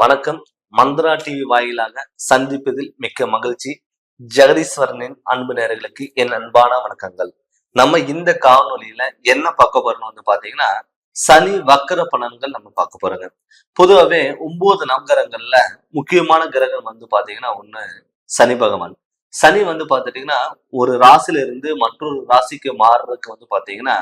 வணக்கம். மந்த்ரா டிவி வாயிலாக சந்திப்பதில் மிக்க மகிழ்ச்சி. ஜெகதீஸ்வரனின் அன்பு நேர்களுக்கு என் அன்பான வணக்கங்கள். நம்ம இந்த காணொலியில என்ன பார்க்க போறோம்னு வந்து பாத்தீங்கன்னா சனி வக்கர பலன்கள் நம்ம பார்க்க போறோங்க. பொதுவாகவே ஒன்பது நவகிரகங்கள்ல முக்கியமான கிரகம் வந்து பாத்தீங்கன்னா ஒண்ணு சனி பகவான். சனி வந்து பாத்துட்டீங்கன்னா ஒரு ராசியில இருந்து மற்றொரு ராசிக்கு மாறுறதுக்கு வந்து பாத்தீங்கன்னா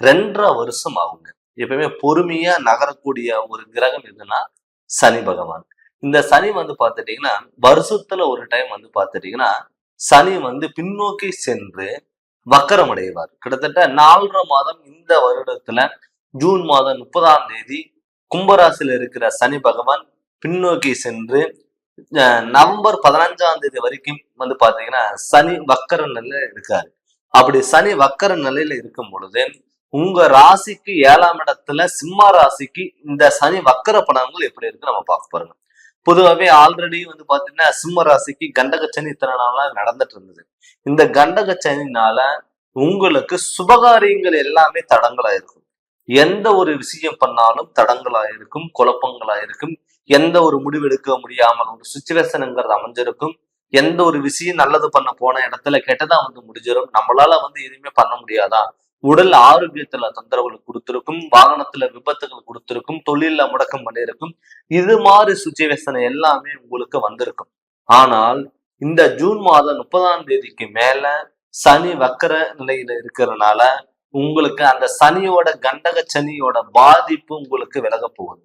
ரெண்டரை வருஷம் ஆகுங்க. எப்பவுமே பொறுமையா நகரக்கூடிய ஒரு கிரகம் எதுன்னா சனி பகவான். இந்த சனி வந்து பார்த்துட்டீங்கன்னா வருஷத்துல ஒரு டைம் வந்து பார்த்துட்டீங்கன்னா சனி வந்து பின்னோக்கி சென்று வக்கரம் அடைவார் கிட்டத்தட்ட நாலரை மாதம் இந்த வருடத்துல ஜூன் மாதம் முப்பதாம் தேதி கும்பராசியில் இருக்கிற சனி பகவான் பின்னோக்கி சென்று அஹ், நவம்பர் பதினஞ்சாம் தேதி வரைக்கும் வந்து பாத்தீங்கன்னா சனி வக்கர நிலையில இருக்காரு. அப்படி சனி வக்கர நிலையில இருக்கும் பொழுது உங்க ராசிக்கு ஏழாம் இடத்துல சிம்ம ராசிக்கு இந்த சனி வக்கர பலன்கள் எப்படி இருக்கு நம்ம பார்க்க போறோம். பொதுவாகவே ஆல்ரெடி வந்து பாத்தீங்கன்னா சிம்ம ராசிக்கு கண்டக இத்தனை நாளா நடந்துட்டு இருந்தது. இந்த கண்டகச்சனினால உங்களுக்கு சுபகாரியங்கள் எல்லாமே தடங்களா இருக்கும் எந்த ஒரு விஷயம் பண்ணாலும் தடங்களா இருக்கும் குழப்பங்களா இருக்கும் எந்த ஒரு முடிவு எடுக்க முடியாமல் ஒரு சுச்சுவேஷனுங்கிறது அமைஞ்சிருக்கும். எந்த ஒரு விஷயம் நல்லது பண்ண போன இடத்துல கெட்டதா வந்து முடிஞ்சிடும் நம்மளால வந்து எதுவுமே பண்ண முடியாதா? உடல் ஆரோக்கியத்துல தொந்தரவுகள் கொடுத்திருக்கும் வாகனத்துல விபத்துகள் கொடுத்திருக்கும் தொழில முடக்கம் பண்ணியிருக்கும். இது மாதிரி சுச்சுவேஷன் எல்லாமே உங்களுக்கு வந்திருக்கும். ஆனால் இந்த ஜூன் மாதம் முப்பதாம் தேதிக்கு மேல சனி வக்கர நிலையில இருக்கிறதுனால உங்களுக்கு அந்த சனியோட கண்டக சனியோட பாதிப்பு உங்களுக்கு விலக போகுது.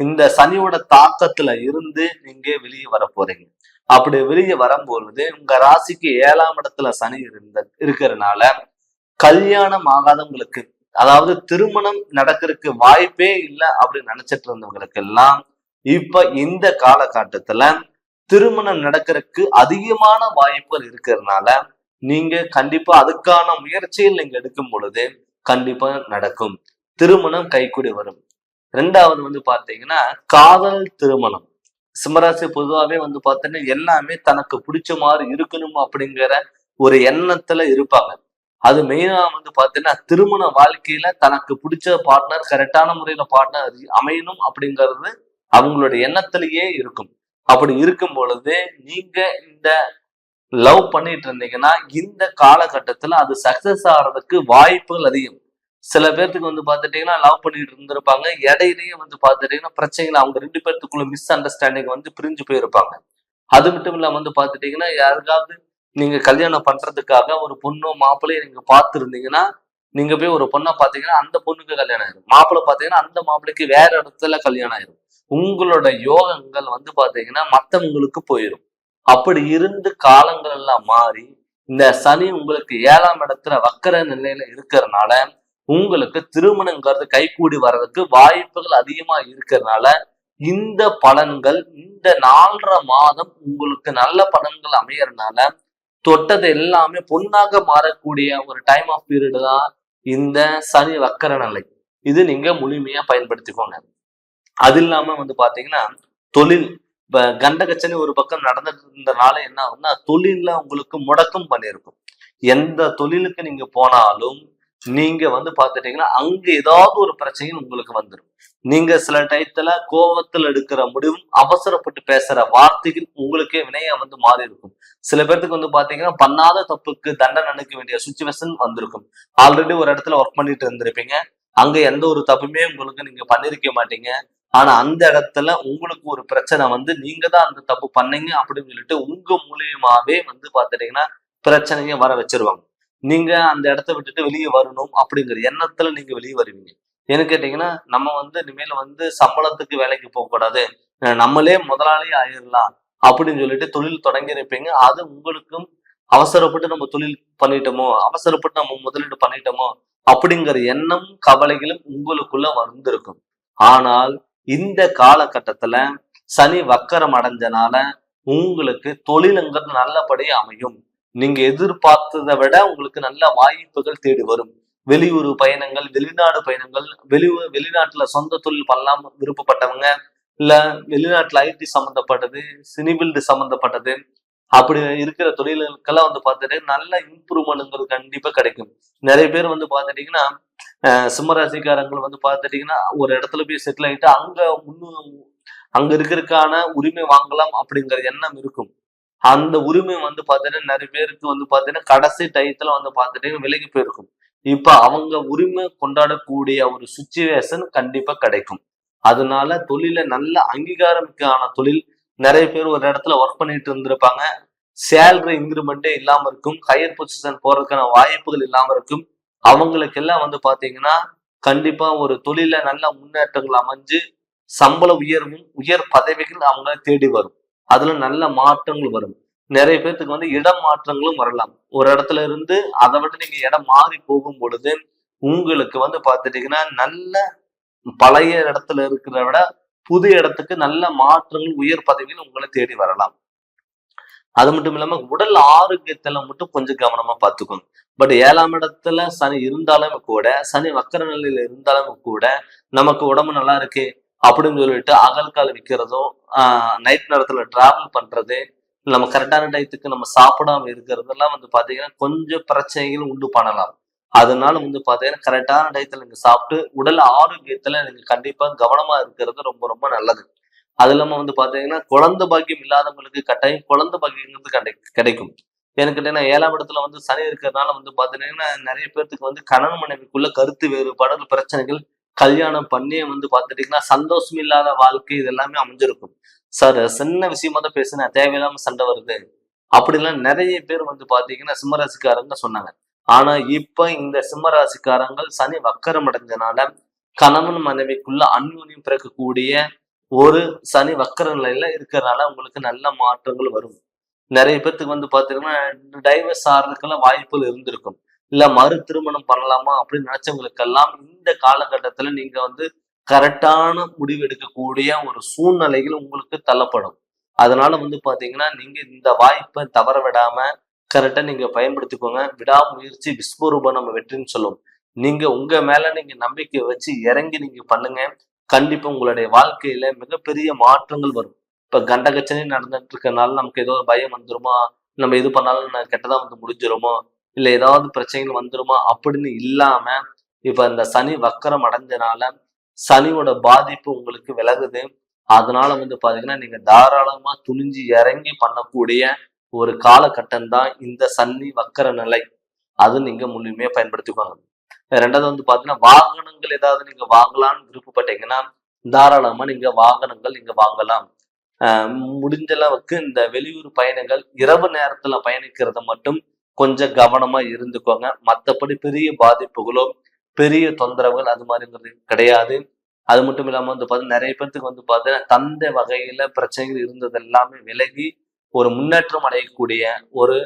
இந்த சனியோட தாக்கத்துல இருந்து நீங்க வெளியே வர போறீங்க. அப்படி வெளியே வரும்பொழுது உங்க ராசிக்கு ஏழாம் இடத்துல சனி இருந்த இருக்கிறதுனால கல்யாணம் ஆகாதவங்களுக்கு அதாவது திருமணம் நடக்கிறதுக்கு வாய்ப்பே இல்லை அப்படின்னு நினைச்சிட்டு இருந்தவங்களுக்கு எல்லாம் இப்ப இந்த காலகட்டத்துல திருமணம் நடக்கிறதுக்கு அதிகமான வாய்ப்புகள் இருக்கிறதுனால நீங்க கண்டிப்பா அதுக்கான முயற்சியில் நீங்க எடுக்கும் பொழுது கண்டிப்பா நடக்கும். திருமணம் கைக்கூடி வரும். ரெண்டாவது வந்து பாத்தீங்கன்னா காதல் திருமணம். சிம்மராசி பொதுவாகவே வந்து பார்த்தோன்னா எல்லாமே தனக்கு பிடிச்ச மாதிரி இருக்கணும் அப்படிங்கிற ஒரு எண்ணத்துல இருப்பாங்க. அது மெயினா வந்து பாத்தீங்கன்னா திருமண வாழ்க்கையில தனக்கு பிடிச்ச பார்ட்னர் கரெக்டான முறையில பார்ட்னர் அமையணும் அப்படிங்கிறது அவங்களுடைய எண்ணத்திலேயே இருக்கும். அப்படி இருக்கும் பொழுது நீங்க இந்த லவ் பண்ணிட்டு இருந்தீங்கன்னா இந்த காலகட்டத்துல அது சக்சஸ் ஆகிறதுக்கு வாய்ப்புகள் அதிகம். சில பேர்த்துக்கு வந்து பார்த்துட்டீங்கன்னா லவ் பண்ணிட்டு இருந்திருப்பாங்க. இடையிலேயே வந்து பார்த்துட்டீங்கன்னா பிரச்சனைகள் அவங்க ரெண்டு பேர்த்துக்குள்ள மிஸ் அண்டர்ஸ்டாண்டிங் வந்து பிரிஞ்சு போயிருப்பாங்க. அது மட்டும் இல்லாம வந்து பார்த்துட்டீங்கன்னா யாருக்காவது நீங்க கல்யாணம் பண்றதுக்காக ஒரு பொண்ணோ மாப்பிள்ளையும் நீங்க பார்த்துருந்தீங்கன்னா நீங்க போய் ஒரு பொண்ணை பார்த்தீங்கன்னா அந்த பொண்ணுக்கு கல்யாணம் ஆயிரும். மாப்பிள்ளை பார்த்தீங்கன்னா அந்த மாப்பிள்ளைக்கு வேற இடத்துல கல்யாணம் ஆயிரும். உங்களோட யோகங்கள் வந்து பாத்தீங்கன்னா மத்தவங்களுக்கு போயிடும் அப்படி இருந்து காலங்கள் எல்லாம் மாறி இந்த சனி உங்களுக்கு ஏழாம் இடத்துல வக்கர நிலையில இருக்கிறதுனால உங்களுக்கு திருமணங்கிறது கைகூடி வர்றதுக்கு வாய்ப்புகள் அதிகமா இருக்கிறதுனால இந்த பலன்கள் இந்த நாலரை மாதம் உங்களுக்கு நல்ல பலன்கள் அமையறதுனால தொட்டது எல்லாமே பொண்ணாக மாறக்கூடிய ஒரு டைம் ஆஃப் பீரியடு தான் இந்த சனி வக்கர நிலை. இது நீங்க முழுமையா பயன்படுத்திக்கோங்க. அது இல்லாம வந்து பாத்தீங்கன்னா தொழில் இப்போ கண்டகச்சனை ஒரு பக்கம் நடந்துட்டு இருந்தனால என்ன ஆகும்னா தொழில்ல உங்களுக்கு முடக்கம் பண்ணியிருக்கும். எந்த தொழிலுக்கு நீங்க போனாலும் நீங்க வந்து பார்த்துட்டீங்கன்னா அங்க ஏதாவது ஒரு பிரச்சனை உங்களுக்கு வந்துடும் நீங்க சில டயத்துல கோபத்தில் எடுக்கிற முடிவும் அவசரப்பட்டு பேசுற வார்த்தைகள் உங்களுக்கே வினையா வந்து மாறி இருக்கும் சில பேர்த்துக்கு வந்து பாத்தீங்கன்னா பண்ணாத தப்புக்கு தண்டனை அனுக்க வேண்டிய சுச்சுவேஷன் வந்திருக்கும். ஆல்ரெடி ஒரு இடத்துல ஒர்க் பண்ணிட்டு இருந்திருப்பீங்க. அங்க எந்த ஒரு தப்புமே உங்களுக்கு நீங்க பண்ணிருக்க மாட்டீங்க. ஆனா அந்த இடத்துல உங்களுக்கு ஒரு பிரச்சனை வந்து நீங்க தான் அந்த தப்பு பண்ணீங்க அப்படின்னு சொல்லிட்டு உங்க மூலியமாவே வந்து பாத்துட்டீங்கன்னா பிரச்சனையை வர வச்சிருவாங்க. நீங்க அந்த இடத்த விட்டுட்டு வெளியே வரணும் அப்படிங்கிற எண்ணத்துல நீங்க வெளியே வருவீங்க. ஏன்னு கேட்டீங்கன்னா நம்ம வந்து இனிமேல் வந்து சம்பளத்துக்கு வேலைக்கு போகக்கூடாது நம்மளே முதலாளி ஆயிடலாம் அப்படின்னு சொல்லிட்டு தொழில் தொடங்கி இருப்பீங்க. அது உங்களுக்கும் அவசரப்பட்டு நம்ம தொழில் பண்ணிட்டோமோ அவசரப்பட்டு நம்ம முதலீடு பண்ணிட்டோமோ அப்படிங்கிற எண்ணம் கவலைகளும் உங்களுக்குள்ள வந்திருக்கும். ஆனால் இந்த காலகட்டத்துல சனி வக்கரம் அடைஞ்சனால உங்களுக்கு தொழிலுங்கிறது நல்லபடியா அமையும். நீங்க எதிர்பார்த்ததை விட உங்களுக்கு நல்ல வாய்ப்புகள் தேடி வரும். வெளியூர் பயணங்கள் வெளிநாடு பயணங்கள் வெளி வெளிநாட்டுல சொந்த தொழில் பண்ணலாம் விருப்பப்பட்டவங்க இல்ல வெளிநாட்டுல ஐடி சம்மந்தப்பட்டது சினிபில்டு சம்மந்தப்பட்டது அப்படி இருக்கிற தொழில்களுக்கெல்லாம் வந்து பார்த்துட்டு நல்ல இம்ப்ரூவ்மெண்ட்ங்கிறது கண்டிப்பா கிடைக்கும். நிறைய பேர் வந்து பார்த்துட்டீங்கன்னா சிம்மராசிக்காரங்கள் வந்து பார்த்துட்டீங்கன்னா ஒரு இடத்துல போய் செட்டில் ஆகிட்டு அங்க முன்னு அங்க இருக்கிறதுக்கான உரிமை வாங்கலாம் அப்படிங்கிற எண்ணம் இருக்கும். அந்த உரிமை வந்து பார்த்தீங்கன்னா நிறைய பேருக்கு வந்து பார்த்தீங்கன்னா கடைசி டயத்துல வந்து பார்த்துட்டீங்கன்னா விலகி போயிருக்கும். இப்ப அவங்க உரிமை கொண்டாடக்கூடிய ஒரு சுச்சுவேஷன் கண்டிப்பா கிடைக்கும். அதனால தொழில நல்ல அங்கீகாரம்க்கான தொழில். நிறைய பேர் ஒரு இடத்துல ஒர்க் பண்ணிட்டு இருந்திருப்பாங்க. சேலரி இன்க்ரிமெண்டே இல்லாம இருக்கும். ஹையர் பொசிஷன் போறதுக்கான வாய்ப்புகள் இல்லாம இருக்கும். அவங்களுக்கு எல்லாம் வந்து பாத்தீங்கன்னா கண்டிப்பா ஒரு தொழில நல்ல முன்னேற்றங்கள் அமைஞ்சு சம்பள உயர்வும் உயர் பதவிகள் அவங்கள தேடி வரும். அதுல நல்ல மாற்றங்கள் வரும். நிறைய பேர்த்துக்கு வந்து இடம் மாற்றங்களும் வரலாம். ஒரு இடத்துல இருந்து அதை விட நீங்க இடம் மாறி போகும் பொழுது உங்களுக்கு வந்து பாத்துட்டீங்கன்னா நல்ல பழைய இடத்துல இருக்கிறத விட புது இடத்துக்கு நல்ல மாற்றங்கள் உயர் பதவியில் உங்களை தேடி வரலாம். அது மட்டும் இல்லாம உடல் ஆரோக்கியத்துல மட்டும் கொஞ்சம் கவனமா பார்த்துக்கணும். பட் ஏழாம் இடத்துல சனி இருந்தாலும் கூட சனி வக்கர நிலையில இருந்தாலும் கூட நமக்கு உடம்பு நல்லா இருக்கு அப்படின்னு சொல்லிட்டு அகல்கால் விற்கிறதும் நைட் நேரத்துல டிராவல் பண்றது நம்ம கரெக்டான டயத்துக்கு நம்ம சாப்பிடாம இருக்கிறதெல்லாம் வந்து பாத்தீங்கன்னா கொஞ்சம் பிரச்சனைகள் உண்டு பண்ணலாம். அதனால வந்து பாத்தீங்கன்னா கரெக்டான டயத்துல நீங்க சாப்பிட்டு உடல் ஆரோக்கியத்துல நீங்க கண்டிப்பா கவனமா இருக்கிறது ரொம்ப ரொம்ப நல்லது. அது இல்லாம வந்து பாத்தீங்கன்னா குழந்தை பாக்கியம் இல்லாதவங்களுக்கு கட்டாயம் குழந்தை பாக்கியங்கிறது கிடை கிடைக்கும். எனக்கு கேட்டீங்கன்னா ஏழாம் இடத்துல வந்து சனி இருக்கிறதுனால வந்து பாத்தீங்கன்னா நிறைய பேர்த்துக்கு வந்து கணவன் மனைவிக்குள்ள கருத்து வேறுபாடுகள் பிரச்சனைகள் கல்யாணம் பண்ணி வந்து பாத்துட்டீங்கன்னா சந்தோஷம் இல்லாத வாழ்க்கை இது எல்லாமே அமைஞ்சிருக்கும். சார் சின்ன விஷயமா தான் பேசுனேன். தேவையில்லாம சண்டை வருது. அப்படிலாம் நிறைய பேர் வந்து பாத்தீங்கன்னா சிம்மராசிக்காரங்க சொன்னாங்க. ஆனா இப்ப இந்த சிம்மராசிக்காரங்கள் சனி வக்கரம் அடைஞ்சனால கணவன் மனைவிக்குள்ள அந்யூன்யம் பிறக்கக்கூடிய ஒரு சனி வக்கர நிலையில இருக்கிறதுனால உங்களுக்கு நல்ல மாற்றங்கள் வரும். நிறைய பேர்த்துக்கு வந்து பாத்தீங்கன்னா டைவர்ஸ் ஆகிறதுக்கெல்லாம் வாய்ப்புகள் இருந்திருக்கும். இல்ல மறு திருமணம் பண்ணலாமா அப்படின்னு நினைச்சவங்களுக்கெல்லாம் இந்த காலகட்டத்துல நீங்க வந்து கரெக்டான முடிவு எடுக்கக்கூடிய ஒரு சூழ்நிலைகள் உங்களுக்கு தள்ளப்படும். அதனால வந்து பாத்தீங்கன்னா நீங்க இந்த வாய்ப்பை தவற விடாம கரெக்டா நீங்க பயன்படுத்திக்கோங்க. விடாமுயற்சி விஸ்வரூபம் நம்ம வெற்றின்னு சொல்லுவோம். நீங்க உங்க மேல நீங்க நம்பிக்கை வச்சு இறங்கி நீங்க பண்ணுங்க. கண்டிப்பா உங்களுடைய வாழ்க்கையில மிகப்பெரிய மாற்றங்கள் வரும். இப்ப கண்டகச்சனி நடந்துட்டு இருக்கனால நமக்கு ஏதோ ஒரு பயம் வந்துருமா? நம்ம இது பண்ணாலும் கெட்டதா வந்து முடிஞ்சிருமோ? இல்ல ஏதாவது பிரச்சனைகள் வந்துருமா அப்படின்னு இல்லாம இப்ப இந்த சனி வக்கரம் அடைஞ்சனால சனியோட பாதிப்பு உங்களுக்கு விலகுது. அதனால வந்து பாத்தீங்கன்னா நீங்க தாராளமா துணிஞ்சு இறங்கி பண்ணக்கூடிய ஒரு காலகட்டம் தான் இந்த சனி வக்கர நிலை. அது நீங்க முழுமையா பயன்படுத்திக்கோங்க. ரெண்டாவது வந்து பாத்தீங்கன்னா வாகனங்கள் ஏதாவது நீங்க வாங்கலாம்னு விருப்பப்பட்டீங்கன்னா தாராளமா நீங்க வாகனங்கள் நீங்க வாங்கலாம். முடிஞ்ச அளவுக்கு இந்த வெளியூர் பயணங்கள் இரவு நேரத்துல பயணிக்கிறத மட்டும் கொஞ்சம் கவனமா இருந்துக்கோங்க. மற்றபடி பெரிய பாதிப்புகளோ பெரிய தொந்தரவுகள் அது மாதிரிங்கிறது கிடையாது. அது மட்டும் இல்லாம வந்து பார்த்தீங்கன்னா நிறைய பேர்த்துக்கு வந்து பார்த்தீங்கன்னா தந்தை வகையில பிரச்சனைகள் இருந்தது எல்லாமே விலகி ஒரு முன்னேற்றம் அடையக்கூடிய ஒரு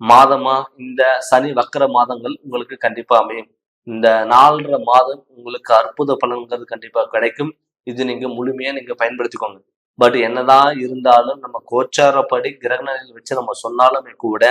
மாதமா இந்த சனி வக்கர மாதங்கள் உங்களுக்கு கண்டிப்பா அமையும். இந்த நாலரை மாதம் உங்களுக்கு அற்புத பலன்கிறது கண்டிப்பா கிடைக்கும். இது நீங்க முழுமையா நீங்க பயன்படுத்திக்கோங்க. பட் என்னதான் இருந்தாலும் நம்ம கோச்சாரப்படி கிரகணிகள் வச்சு நம்ம சொன்னாலுமே கூட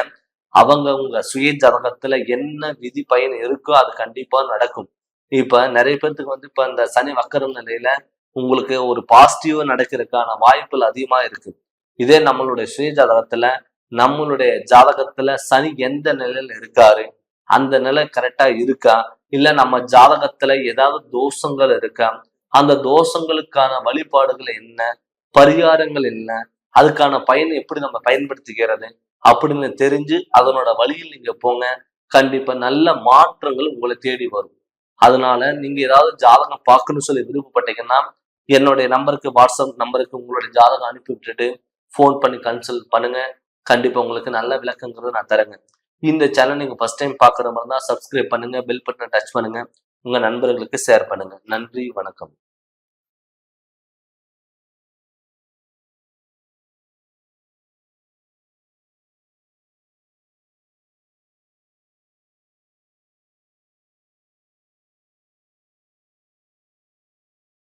அவங்கவுங்க சுய ஜாதகத்துல என்ன விதி பயன் இருக்கோ அது கண்டிப்பா நடக்கும். இப்ப நிறைய பேர்த்துக்கு வந்து இப்ப இந்த சனி வக்கரம் நிலையில உங்களுக்கு ஒரு பாசிட்டிவ் நடக்கிறதுக்கான வாய்ப்புகள் அதிகமா இருக்கு. இதே நம்மளுடைய சுய ஜாதகத்துல நம்மளுடைய ஜாதகத்துல சனி எந்த நிலையில இருக்காரு அந்த நிலை கரெக்டா இருக்கா இல்ல நம்ம ஜாதகத்துல ஏதாவது தோஷங்கள் இருக்கா அந்த தோஷங்களுக்கான வழிபாடுகள் என்ன பரிகாரங்கள் என்ன அதுக்கான பயனை எப்படி நம்ம பயன்படுத்திக்கிறது அப்படின்னு தெரிஞ்சு அதனோட வழியில் நீங்க போங்க. கண்டிப்பா நல்ல மாற்றங்கள் உங்களை தேடி வரும். அதனால நீங்க ஏதாவது ஜாதகம் பார்க்கணும்னு சொல்லி விருப்பப்பட்டீங்கன்னா என்னுடைய நம்பருக்கு வாட்ஸ்அப் நம்பருக்கு உங்களுடைய ஜாதகம் அனுப்பி விட்டுட்டு ஃபோன் பண்ணி கன்சல்ட் பண்ணுங்க. கண்டிப்பா உங்களுக்கு நல்ல விளக்கங்கிறத நான் தரேங்க. இந்த சேனல் நீங்க ஃபர்ஸ்ட் டைம் பாக்குற மாதிரி தான் சப்ஸ்கிரைப் பண்ணுங்க பெல் பட்டனை டச் பண்ணுங்க. உங்க நண்பர்களுக்கு ஷேர் பண்ணுங்க. நன்றி வணக்கம்.